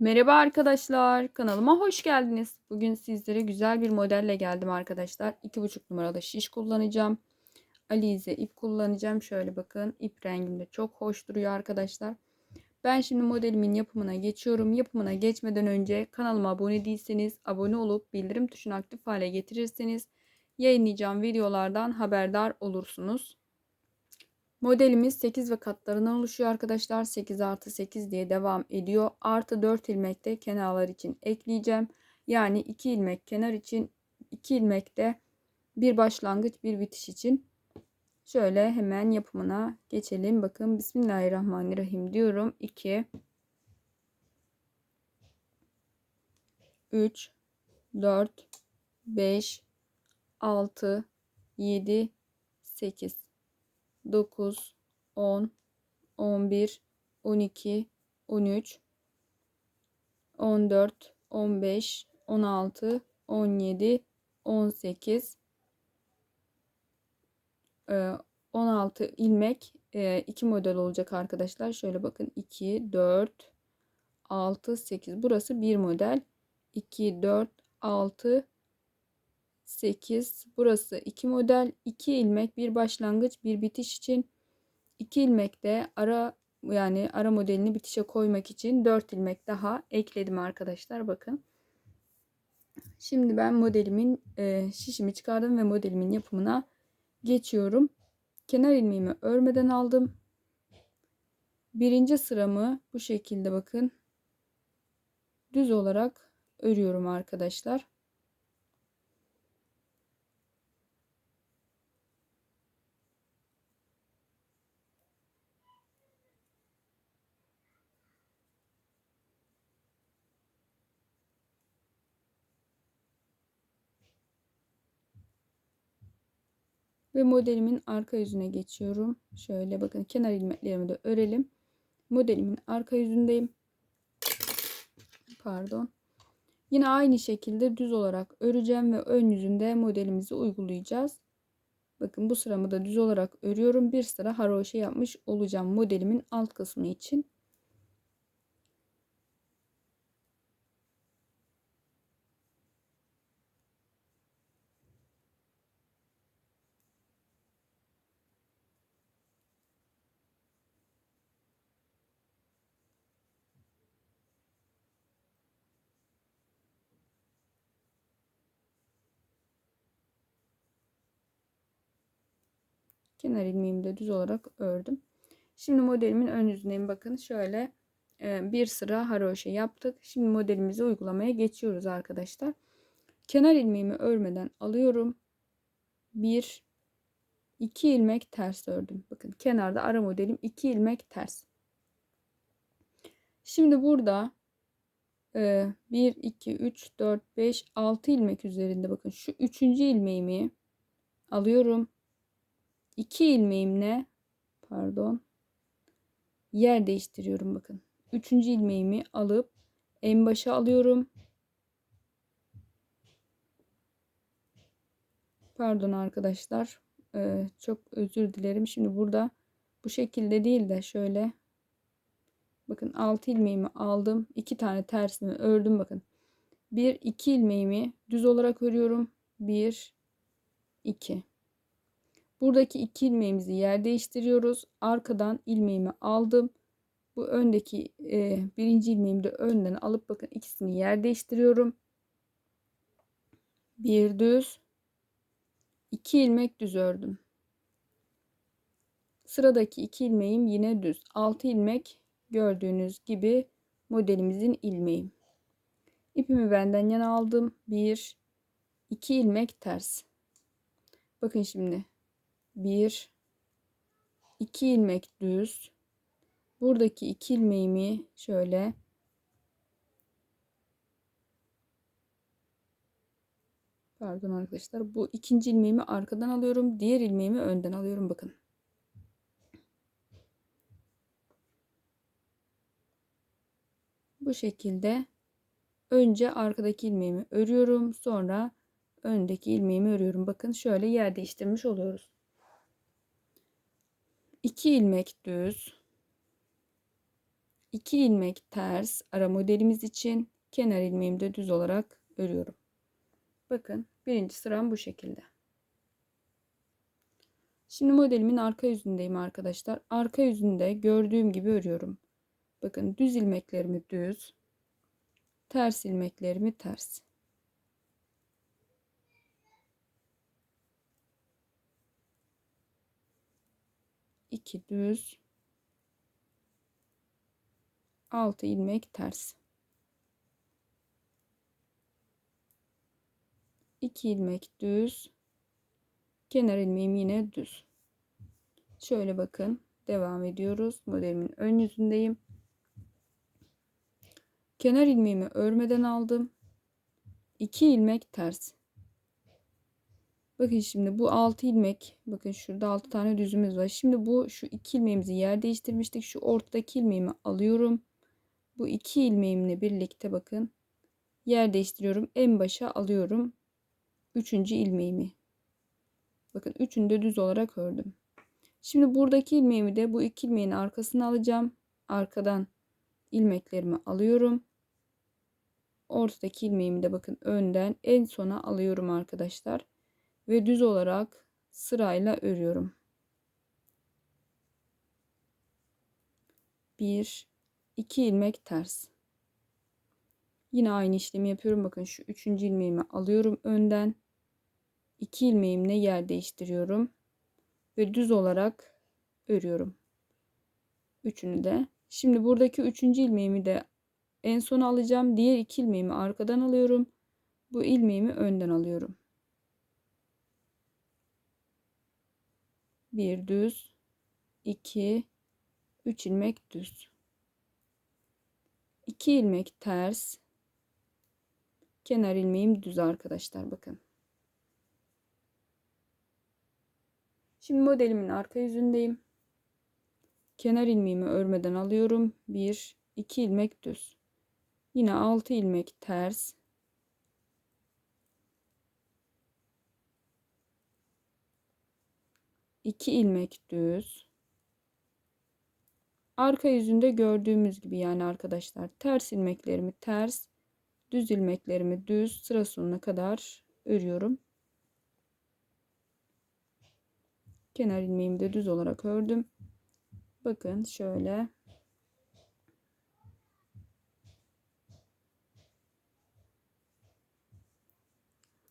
Merhaba arkadaşlar, kanalıma hoş geldiniz. Bugün sizlere güzel bir modelle geldim arkadaşlar. 2,5 numaralı şiş kullanacağım. Alize ip kullanacağım. Şöyle bakın ip rengim de çok hoş duruyor arkadaşlar. Ben şimdi modelimin yapımına geçiyorum. Yapımına geçmeden önce kanalıma abone değilseniz abone olup bildirim tuşunu aktif hale getirirseniz yayınlayacağım videolardan haberdar olursunuz. Modelimiz 8 ve katlarından oluşuyor arkadaşlar. 8 artı 8 diye devam ediyor. Artı 4 ilmek de kenarlar için ekleyeceğim. Yani 2 ilmek kenar için 2 ilmek de bir başlangıç bir bitiş için. Şöyle hemen yapımına geçelim. Bakın Bismillahirrahmanirrahim diyorum. 2 3 4 5 6 7 8 9, 10, 11, 12, 13, 14, 15, 16, 17, 18, 16 ilmek iki model olacak arkadaşlar. Şöyle bakın 2, 4, 6, 8. Burası bir model. 2, 4, 6, 8 burası 2 model 2 ilmek bir başlangıç bir bitiş için 2 ilmek de ara yani ara modelini bitişe koymak için 4 ilmek daha ekledim arkadaşlar bakın. Şimdi ben modelimin e, şişimi çıkardım ve modelimin yapımına geçiyorum. Kenar ilmeğimi örmeden aldım. Birinci sıramı bu şekilde bakın düz olarak örüyorum arkadaşlar. Ve modelimin arka yüzüne geçiyorum. Şöyle bakın kenar ilmeklerimi de örelim. Modelimin arka yüzündeyim. Pardon. Yine aynı şekilde düz olarak öreceğim ve ön yüzünde modelimizi uygulayacağız. Bakın bu sıramı da düz olarak örüyorum. Bir sıra haroşa yapmış olacağım modelimin alt kısmı için. Kenar ilmeğimi de düz olarak ördüm. Şimdi modelimin ön yüzündeyim. Bakın şöyle e, bir sıra haroşa yaptık. Şimdi modelimizi uygulamaya geçiyoruz arkadaşlar. Kenar ilmeğimi örmeden alıyorum. Bir, iki ilmek ters ördüm. Bakın kenarda ara modelim iki ilmek ters. Şimdi burada 1, 2, 3, 4, 5, 6 ilmek üzerinde bakın şu üçüncü ilmeğimi alıyorum. 2 ilmeğimle pardon yer değiştiriyorum bakın. Üçüncü ilmeğimi alıp en başa alıyorum. Pardon arkadaşlar. Ee, çok özür dilerim. Şimdi burada bu şekilde değil de şöyle bakın 6 ilmeğimi aldım. 2 tane tersini ördüm bakın. 1 2 ilmeğimi düz olarak örüyorum. 1 2 Buradaki iki ilmeğimizi yer değiştiriyoruz. Arkadan ilmeğimi aldım. Bu öndeki e, birinci ilmeğimi de önden alıp bakın ikisini yer değiştiriyorum. Bir düz. iki ilmek düz ördüm. Sıradaki iki ilmeğim yine düz. Altı ilmek gördüğünüz gibi modelimizin ilmeği. İpimi benden yana aldım. Bir, iki ilmek ters. Bakın şimdi 1 2 ilmek düz. Buradaki 2 ilmeğimi şöyle pardon arkadaşlar. Bu ikinci ilmeğimi arkadan alıyorum. Diğer ilmeğimi önden alıyorum. Bakın. Bu şekilde önce arkadaki ilmeğimi örüyorum. Sonra öndeki ilmeğimi örüyorum. Bakın şöyle yer değiştirmiş oluyoruz 2 ilmek düz 2 ilmek ters ara modelimiz için kenar ilmeğimi de düz olarak örüyorum. Bakın birinci sıram bu şekilde. Şimdi modelimin arka yüzündeyim arkadaşlar. Arka yüzünde gördüğüm gibi örüyorum. Bakın düz ilmeklerimi düz, ters ilmeklerimi ters. İki düz, altı ilmek ters. 2 ilmek düz. Kenar ilmeğim yine düz. Şöyle bakın devam ediyoruz. Modelimin ön yüzündeyim. Kenar ilmeğimi örmeden aldım. 2 ilmek ters bakın şimdi bu 6 ilmek bakın şurada 6 tane düzümüz var şimdi bu şu 2 ilmeğimizi yer değiştirmiştik şu ortadaki ilmeğimi alıyorum bu 2 ilmeğimle birlikte bakın yer değiştiriyorum en başa alıyorum üçüncü ilmeğimi. Bakın üçünü de düz olarak ördüm. Şimdi buradaki ilmeğimi de bu iki ilmeğin arkasına alacağım. Arkadan ilmeklerimi alıyorum. Ortadaki ilmeğimi de bakın önden en sona alıyorum arkadaşlar. Ve düz olarak sırayla örüyorum. Bir, iki ilmek ters. Yine aynı işlemi yapıyorum. Bakın şu üçüncü ilmeğimi alıyorum önden. 2 ilmeğimle yer değiştiriyorum ve düz olarak örüyorum. Üçünü de. Şimdi buradaki üçüncü ilmeğimi de en son alacağım. Diğer iki ilmeğimi arkadan alıyorum. Bu ilmeğimi önden alıyorum. Bir düz, iki, üç ilmek düz. 2 ilmek ters. Kenar ilmeğim düz arkadaşlar bakın. Şimdi modelimin arka yüzündeyim. Kenar ilmeğimi örmeden alıyorum. 1 2 ilmek düz. Yine 6 ilmek ters. İki ilmek düz. Arka yüzünde gördüğümüz gibi yani arkadaşlar ters ilmeklerimi ters, düz ilmeklerimi düz sıra sonuna kadar örüyorum. kenar ilmeğimi de düz olarak ördüm. Bakın şöyle.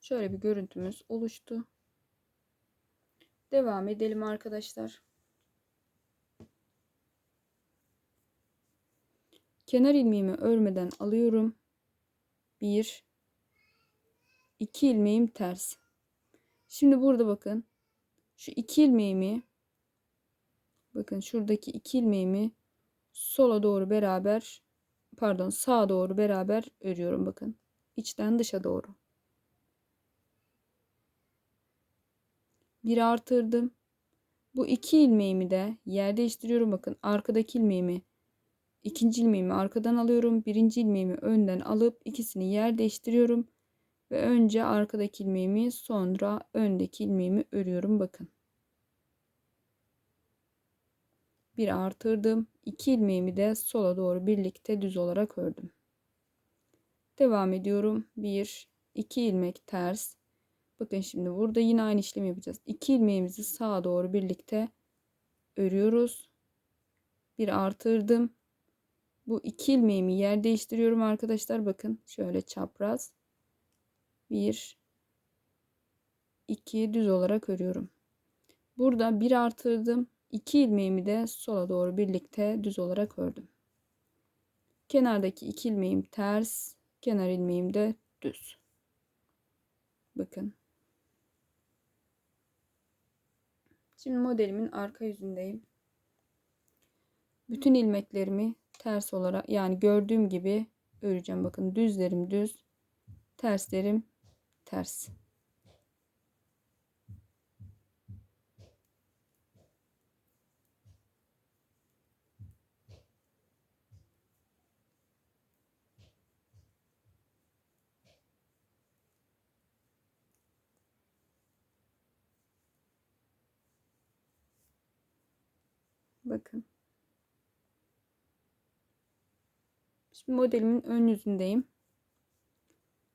Şöyle bir görüntümüz oluştu. Devam edelim arkadaşlar. Kenar ilmeğimi örmeden alıyorum. 1 2 ilmeğim ters. Şimdi burada bakın şu iki ilmeğimi bakın şuradaki iki ilmeğimi sola doğru beraber pardon sağa doğru beraber örüyorum bakın içten dışa doğru bir artırdım bu iki ilmeğimi de yer değiştiriyorum bakın arkadaki ilmeğimi ikinci ilmeğimi arkadan alıyorum birinci ilmeğimi önden alıp ikisini yer değiştiriyorum ve önce arkadaki ilmeğimi sonra öndeki ilmeğimi örüyorum bakın. Bir artırdım. iki ilmeğimi de sola doğru birlikte düz olarak ördüm. Devam ediyorum. 1 2 ilmek ters. Bakın şimdi burada yine aynı işlemi yapacağız. 2 ilmeğimizi sağa doğru birlikte örüyoruz. Bir artırdım. Bu iki ilmeğimi yer değiştiriyorum arkadaşlar. Bakın şöyle çapraz. 1 2 düz olarak örüyorum. Burada bir artırdım. 2 ilmeğimi de sola doğru birlikte düz olarak ördüm. Kenardaki 2 ilmeğim ters, kenar ilmeğim de düz. Bakın. Şimdi modelimin arka yüzündeyim. Bütün ilmeklerimi ters olarak yani gördüğüm gibi öreceğim. Bakın düzlerim düz, terslerim ters. Bakın. Şimdi modelimin ön yüzündeyim.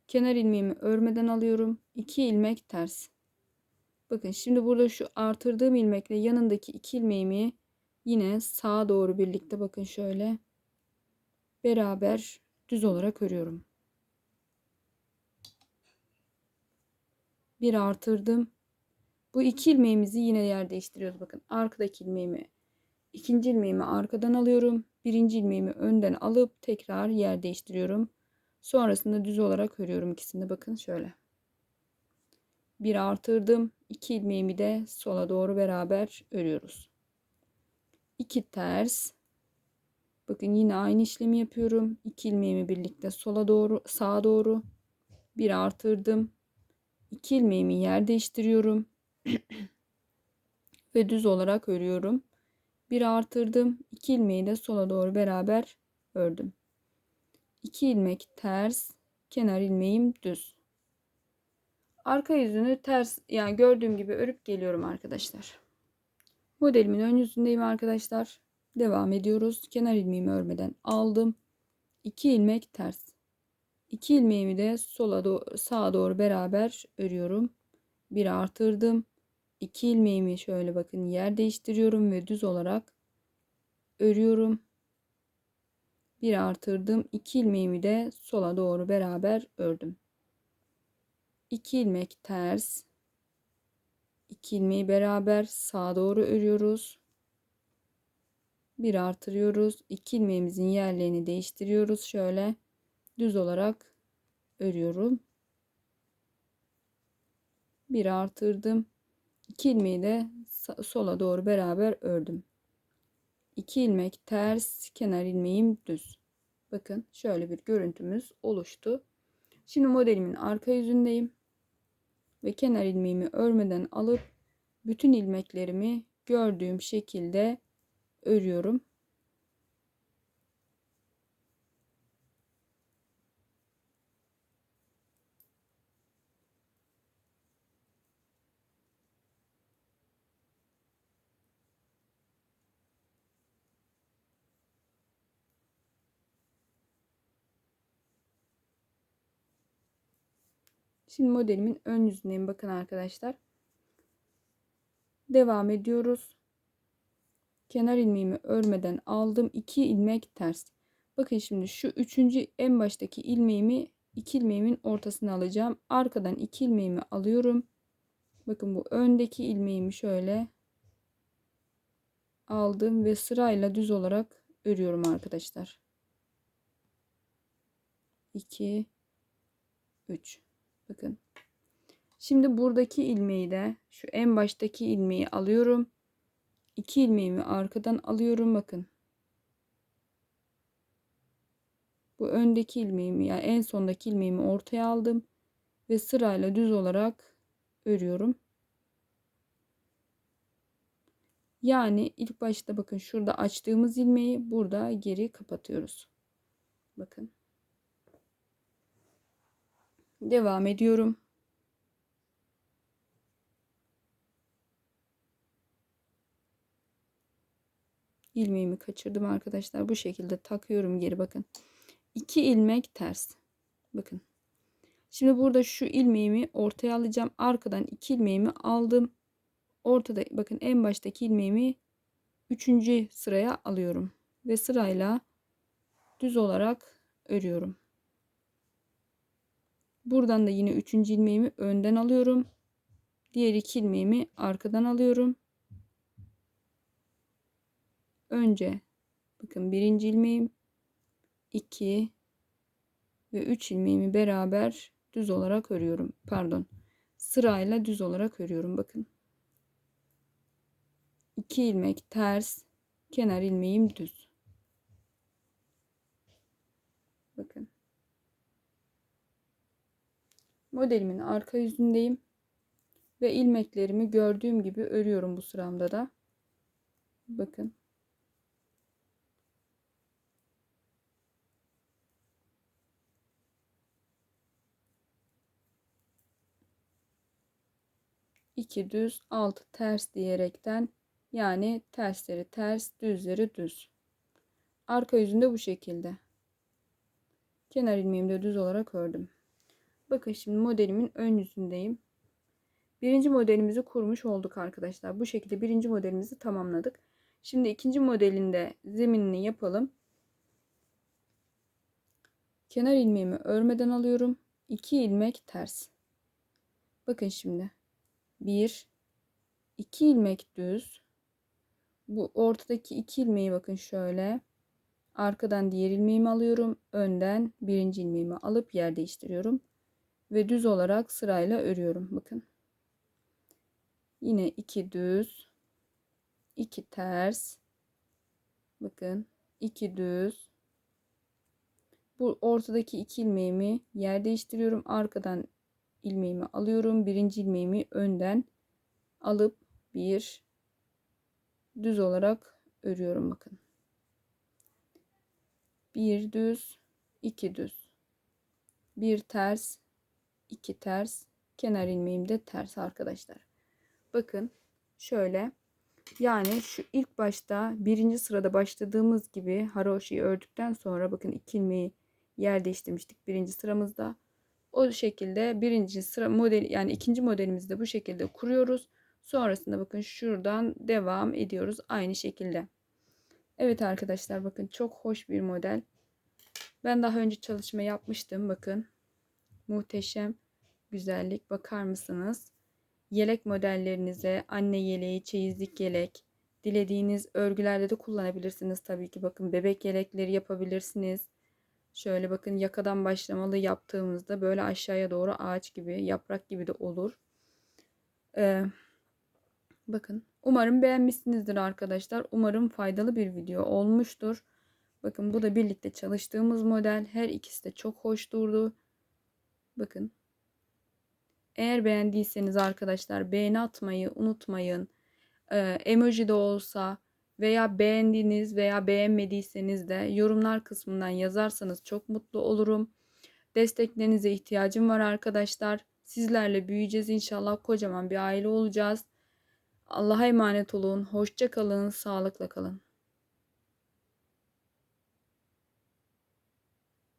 Kenar ilmeğimi örmeden alıyorum. 2 ilmek ters. Bakın şimdi burada şu artırdığım ilmekle yanındaki 2 ilmeğimi yine sağa doğru birlikte bakın şöyle beraber düz olarak örüyorum. Bir artırdım. Bu iki ilmeğimizi yine yer değiştiriyoruz. Bakın arkadaki ilmeğimi ikinci ilmeğimi arkadan alıyorum. Birinci ilmeğimi önden alıp tekrar yer değiştiriyorum. Sonrasında düz olarak örüyorum ikisini. Bakın şöyle. Bir artırdım. iki ilmeğimi de sola doğru beraber örüyoruz. İki ters. Bakın yine aynı işlemi yapıyorum. İki ilmeğimi birlikte sola doğru, sağa doğru bir artırdım. İki ilmeğimi yer değiştiriyorum. Ve düz olarak örüyorum. Bir artırdım. İki ilmeği de sola doğru beraber ördüm. 2 ilmek ters, kenar ilmeğim düz. Arka yüzünü ters yani gördüğüm gibi örüp geliyorum arkadaşlar. Modelimin ön yüzündeyim arkadaşlar. Devam ediyoruz. Kenar ilmeğimi örmeden aldım. 2 ilmek ters. 2 ilmeğimi de sola doğru, sağa doğru beraber örüyorum. Bir artırdım. 2 ilmeğimi şöyle bakın yer değiştiriyorum ve düz olarak örüyorum bir artırdım. 2 ilmeğimi de sola doğru beraber ördüm. 2 ilmek ters. 2 ilmeği beraber sağa doğru örüyoruz. Bir artırıyoruz. 2 ilmeğimizin yerlerini değiştiriyoruz. Şöyle düz olarak örüyorum. Bir artırdım. 2 ilmeği de sola doğru beraber ördüm. 2 ilmek ters kenar ilmeğim düz. Bakın şöyle bir görüntümüz oluştu. Şimdi modelimin arka yüzündeyim. Ve kenar ilmeğimi örmeden alıp bütün ilmeklerimi gördüğüm şekilde örüyorum. Şimdi modelimin ön yüzündeyim. Bakın arkadaşlar. Devam ediyoruz. Kenar ilmeğimi örmeden aldım. 2 ilmek ters. Bakın şimdi şu üçüncü en baştaki ilmeğimi iki ilmeğimin ortasına alacağım. Arkadan iki ilmeğimi alıyorum. Bakın bu öndeki ilmeğimi şöyle aldım ve sırayla düz olarak örüyorum arkadaşlar. 2 3 Bakın. Şimdi buradaki ilmeği de şu en baştaki ilmeği alıyorum. İki ilmeğimi arkadan alıyorum bakın. Bu öndeki ilmeğimi yani en sondaki ilmeğimi ortaya aldım ve sırayla düz olarak örüyorum. Yani ilk başta bakın şurada açtığımız ilmeği burada geri kapatıyoruz. Bakın. Devam ediyorum. ilmeğimi kaçırdım arkadaşlar. Bu şekilde takıyorum geri bakın. 2 ilmek ters. Bakın. Şimdi burada şu ilmeğimi ortaya alacağım. Arkadan 2 ilmeğimi aldım. Ortada bakın en baştaki ilmeğimi 3. sıraya alıyorum. Ve sırayla düz olarak örüyorum. Buradan da yine üçüncü ilmeğimi önden alıyorum. Diğer iki ilmeğimi arkadan alıyorum. Önce bakın birinci ilmeğim 2 ve 3 ilmeğimi beraber düz olarak örüyorum. Pardon. Sırayla düz olarak örüyorum bakın. 2 ilmek ters, kenar ilmeğim düz. Bakın. Modelimin arka yüzündeyim. Ve ilmeklerimi gördüğüm gibi örüyorum bu sıramda da. Bakın. iki düz altı ters diyerekten yani tersleri ters düzleri düz arka yüzünde bu şekilde Kenar ilmeğimi de düz olarak ördüm. Bakın şimdi modelimin ön yüzündeyim. Birinci modelimizi kurmuş olduk arkadaşlar. Bu şekilde birinci modelimizi tamamladık. Şimdi ikinci modelinde zeminini yapalım. Kenar ilmeğimi örmeden alıyorum. 2 ilmek ters. Bakın şimdi. 1 2 ilmek düz. Bu ortadaki 2 ilmeği bakın şöyle. Arkadan diğer ilmeğimi alıyorum. Önden birinci ilmeğimi alıp yer değiştiriyorum. Ve düz olarak sırayla örüyorum. Bakın. Yine 2 düz. 2 ters. Bakın. 2 düz. Bu ortadaki iki ilmeğimi yer değiştiriyorum. Arkadan ilmeğimi alıyorum. Birinci ilmeğimi önden alıp bir düz olarak örüyorum bakın. Bir düz, iki düz. Bir ters, iki ters. Kenar ilmeğim de ters arkadaşlar. Bakın şöyle yani şu ilk başta birinci sırada başladığımız gibi haroşayı ördükten sonra bakın iki ilmeği yer değiştirmiştik birinci sıramızda. O şekilde birinci sıra model yani ikinci modelimizi de bu şekilde kuruyoruz. Sonrasında bakın şuradan devam ediyoruz aynı şekilde. Evet arkadaşlar bakın çok hoş bir model. Ben daha önce çalışma yapmıştım bakın. Muhteşem güzellik bakar mısınız? Yelek modellerinize anne yeleği, çeyizlik yelek, dilediğiniz örgülerde de kullanabilirsiniz tabii ki. Bakın bebek yelekleri yapabilirsiniz. Şöyle bakın yakadan başlamalı yaptığımızda böyle aşağıya doğru ağaç gibi, yaprak gibi de olur. Ee, bakın umarım beğenmişsinizdir arkadaşlar. Umarım faydalı bir video olmuştur. Bakın bu da birlikte çalıştığımız model. Her ikisi de çok hoş durdu. Bakın. Eğer beğendiyseniz arkadaşlar beğeni atmayı unutmayın. Ee, emoji de olsa veya beğendiğiniz veya beğenmediyseniz de yorumlar kısmından yazarsanız çok mutlu olurum. Desteklerinize ihtiyacım var arkadaşlar. Sizlerle büyüyeceğiz inşallah. Kocaman bir aile olacağız. Allah'a emanet olun. Hoşça kalın. Sağlıkla kalın.